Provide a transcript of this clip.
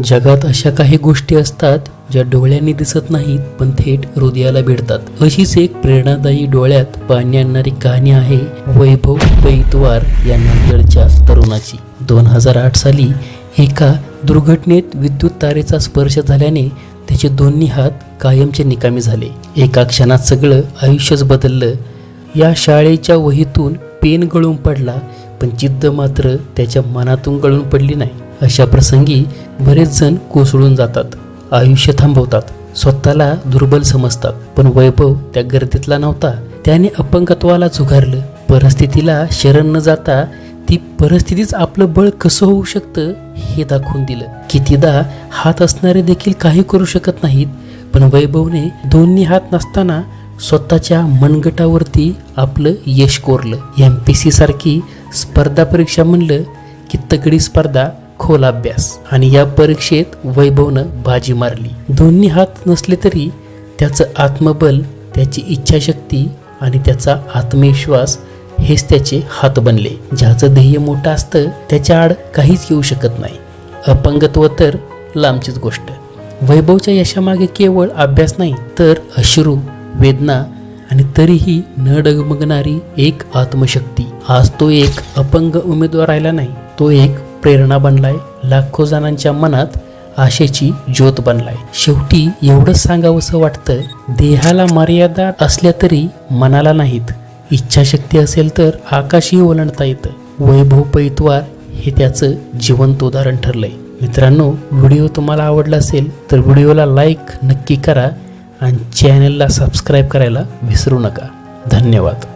जगात अशा काही गोष्टी असतात ज्या डोळ्यांनी दिसत नाहीत पण थेट हृदयाला भिडतात. अशीच एक प्रेरणादायी डोळ्यात पाणी आणणारी कहाणी आहे वैभव पैतवार या नांदेडच्या तरुणाची. दोन हजार आठ साली एका दुर्घटनेत विद्युत तारेचा स्पर्श झाल्याने त्याचे दोन्ही हात कायमचे निकामी झाले. एका क्षणात सगळं आयुष्यच बदललं. या शाळेच्या वहीतून पेन गळून पडला पण जिद्द मात्र त्याच्या मनातून गळून पडली नाही. अशा प्रसंगी बरेच जण कोसळून जातात आयुष्य थांबवतात स्वतःला दुर्बल समजतात. पण वैभव त्या गर्दीतला नव्हता. त्याने अपंगत्वाला झुगारलं परिस्थितीला शरण न जाता ती परिस्थितीच आपलं बळ कसं होऊ शकतं हे दाखवून दिलं. कितीदा हात असणारे देखील काही करू शकत नाहीत पण वैभवने दोन्ही हात नसताना स्वतःच्या मनगटावरती आपलं यश कोरलं. एम पी सी सारखी स्पर्धा परीक्षा म्हणलं की तगडी स्पर्धा खोल अभ्यास आणि या परीक्षेत वैभवनं बाजी मारली. दोन्ही हात नसले तरी त्याचं आत्मबल त्याची इच्छाशक्ती आणि त्याचा आत्मविश्वास हेच त्याचे हात बनले. ज्याचं ध्येय मोठं असतं त्याच्या आड काहीच येऊ शकत नाही. अपंगत्व तर लांबचीच गोष्ट. वैभवच्या यशामागे केवळ अभ्यास नाही तर अश्रू वेदना आणि तरीही न डगमगणारी एक आत्मशक्ती. आज तो एक अपंग उमेदवार राहिला नाही तो एक प्रेरणा बनलाय लाखो जणांच्या मनात आशेची ज्योत बनलाय. शेवटी एवढंच सांगावंसं वाटतं देहाला मर्यादा असल्या तरी मनाला नाहीत. इच्छाशक्ती असेल तर आकाशही ओलांडता येतं. वैभव पैतवार हे त्याचं जिवंत उदाहरण ठरलंय. मित्रांनो व्हिडिओ तुम्हाला आवडला असेल तर व्हिडिओला लाईक नक्की करा आणि चॅनलला सबस्क्राईब करायला विसरू नका. धन्यवाद.